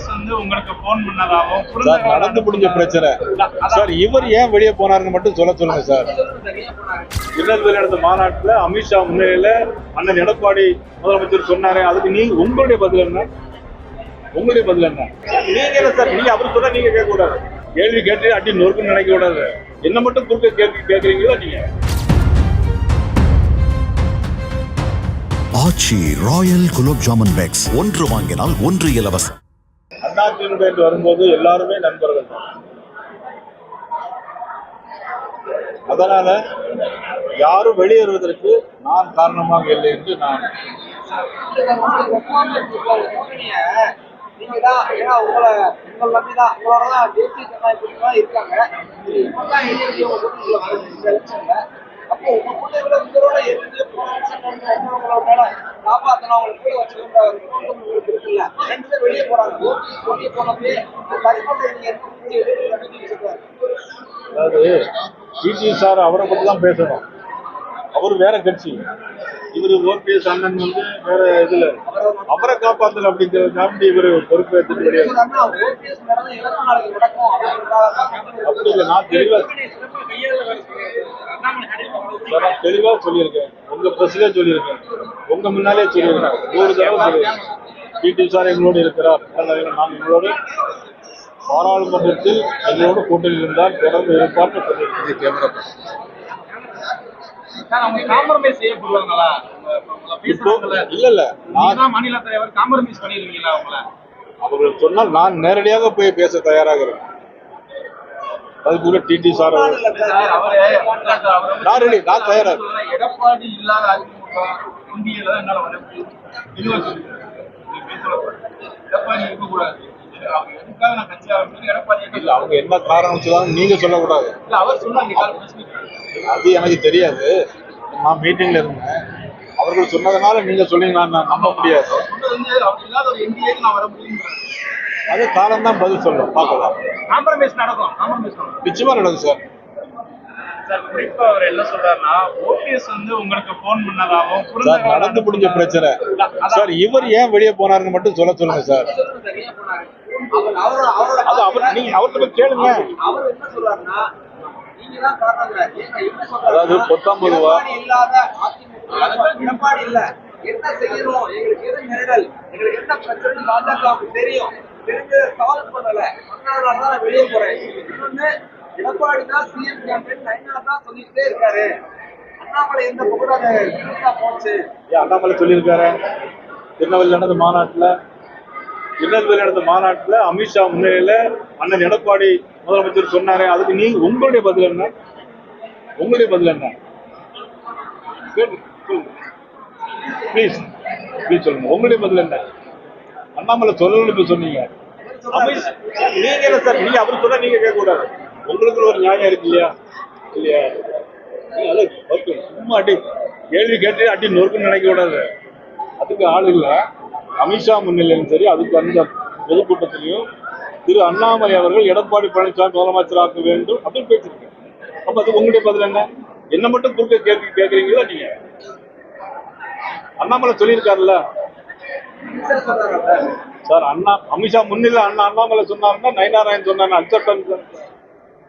OPS வந்து உங்களுக்கு phone பண்ணதாகவும் sir நடந்து முடிஞ்ச பிரச்சனை. சார் இவர் ஏன் வெளியே போனாருன்னு மட்டும் சொல்ல சொல்லுங்க சார். திருநெல்வேலி நடந்த மாநாட்டுல அமித்ஷா முன்னிலையில அண்ணன் எடப்பாடி முதலமைச்சர் சொன்னாரு. அதுக்கு நீங்க உங்களுடைய பதில் என்ன? உங்களுடைய பதில் என்ன? நீங்க என்ன சார்? நீங்க அவர் சொன்னா நீங்க கேட்க கூடாது கேள்வி கேட்டு அடி நொறுக்குன்னு நினைக்க கூடாது என்ன மட்டும் குறுக்க கேள்வி கேட்கறீங்களா நீங்க. ஆச்சி ராயல் குலோப் ஜாமுன் பேக்ஸ் ஒன்று வாங்கினால் ஒன்று இலவசம். அதிமுக என்று வரும்போது எல்லாருமே நண்பர்கள் தான். அதனால யாரும் வெளியேறுவதற்கு நான் காரணமாக இல்லை என்று நான் நீங்க தான் ஏன்னா உங்களை உங்களை நம்பி தான் உங்களோட தான் தேசிய ஜனநாயக இருக்காங்க. இது இப்பதான் எழுதி உங்க வருது இந்த எலெக்ஷன்ல அப்போ உங்க கூட்டத்துல உங்களோட எழுதி உங்களோட மேல காப்பாத்தணும் அவங்களுக்கு கூட வச்சுக்கிற இருக்குல்ல ரெண்டு பேர் வெளியே போறாங்க. ஓட்டு வெளியே போனப்பே தனிப்பட்ட நீங்க என்ன முடிஞ்சு எடுத்து சொல்றாரு அதாவது டிடி சார் அவரை பத்தி தான் பேசணும். அவர் வேற கட்சி. இவரு ஓபிஎஸ் அண்ணன் வந்து வேற இதுல. அவரை காப்பாத்தல அப்படிங்கிறதுக்காண்டி இவர் பொறுப்பேற்றுட்டு அப்படின்றதுக்காக அப்படி இல்லை நான் தெளிவா சொல்லியிருக்கேன். உங்க பிரஸ்லயே சொல்லியிருக்கேன். உங்க முன்னாலே சொல்லியிருக்கேன். நூறு தடவை சொல்லியிருக்கேன். டிடி சார் எங்களோடு இருக்கிறார் நான் எங்களோடு பாராளுமன்றத்தில் எங்களோடு கூட்டணி இருந்தால் தொடர்ந்து அவங்க காம்ப்ரமைஸ் செய்யப்படுவாங்களா இல்ல இல்ல மாநில தலைவர் காம்ப்ரமைஸ் பண்ணிருக்கீங்களா அவங்கள அவர்கள் சொன்னால் நான் நேரடியாக போய் பேச தயாராக இருக்கேன் அதுக்குள்ள டிடி சார் நான் ready, நான் தயாரா இருக்கேன். எடப்பாடி இல்லாத அதிமுக இந்தியில தான் என்னால அவங்க என்ன காரணம் வச்சுதான் நீங்க சொல்லக்கூடாது. அது எனக்கு தெரியாது. நான் மீட்டிங்ல இருந்தேன். அவர்கள் சொன்னதுனால நீங்க சொன்னீங்க நான் நான் நம்ப முடியாது அது காலம் தான் பதில் சொல்லும் பார்க்கலாம். காம்ப்ரமைஸ் நடக்கும். நிச்சயமா நடக்கும் சார். சார் குறிப்பா அவர் என்ன சொல்றாருன்னா ஓபிஎஸ் வந்து உங்களுக்கு போன் பண்ணதாகவும் சார் நடந்து முடிஞ்ச பிரச்சனை. சார் இவர் ஏன் வெளியே போனாருன்னு மட்டும் சொல்ல சொல்லுங்க சார். அது அவர் நீங்க அவர்கிட்ட போய் கேளுங்க. அவர் என்ன சொல்றாருன்னா நீங்க தான் காரணங்கிறார். ஏங்க, என்ன சொல்றாருன்னா, அதாவது பத்தொன்பது ரூபா. எடப்பாடி இல்லாத எடப்பாடி இல்ல. என்ன செய்யணும்? எங்களுக்கு எது நெருடல் எங்களுக்கு என்ன பிரச்சனை பாஜகவுக்கு தெரியும். தெரிஞ்சு சால்வ் பண்ணல. நான் வெளியே போறேன். இன்னொன்னு எடப்பாடி தான் சிஎம் கேம்பெயின் நைனா தான் சொல்லிட்டே இருக்காரு. அண்ணாமலை எந்த புகழாக போச்சு? ஏன் அண்ணாமலை சொல்லியிருக்காரு. திருநெல்வேலி நடந்த மாநாட்டுல திருநெல்வேலி நடந்த மாநாட்டுல அமித்ஷா முன்னிலையில அண்ணன் எடப்பாடி முதலமைச்சர் சொன்னாரு. அதுக்கு நீ உங்களுடைய பதில் என்ன? உங்களுடைய பதில் என்ன? ப்ளீஸ் ப்ளீஸ் சொல்லுங்க. உங்களுடைய பதில் என்ன? அண்ணாமலை சொல்லணும்னு சொன்னீங்க. அமித்ஷா நீங்க என்ன சார் நீங்க அவர் சொன்னா நீங்க கேட்க கூடாது உங்களுக்கு ஒரு நியாயம் இருக்கு இல்லையா? இல்லையா? சும்மா அடி கேள்வி கேட்டு அடி நொறுக்குன்னு நினைக்க கூடாது. அதுக்கு ஆள் இல்ல. அமித்ஷா முன்னிலையும் சரி அதுக்கு அந்த பொதுக்கூட்டத்திலையும் திரு அண்ணாமலை அவர்கள் எடப்பாடி பழனிசாமி முதலமைச்சராக்க வேண்டும் அப்படின்னு பேசியிருக்கேன் அப்ப அது உங்களுடைய பதில் என்ன? என்ன மட்டும் குறுக்க கேள்வி கேட்கறீங்களா நீங்க? அண்ணாமலை சொல்லியிருக்காருல்ல. சார் அண்ணா அமித்ஷா முன்னிலை அண்ணா அண்ணாமலை சொன்னாருன்னா நயனாராயன் சொன்னாங்க acceptance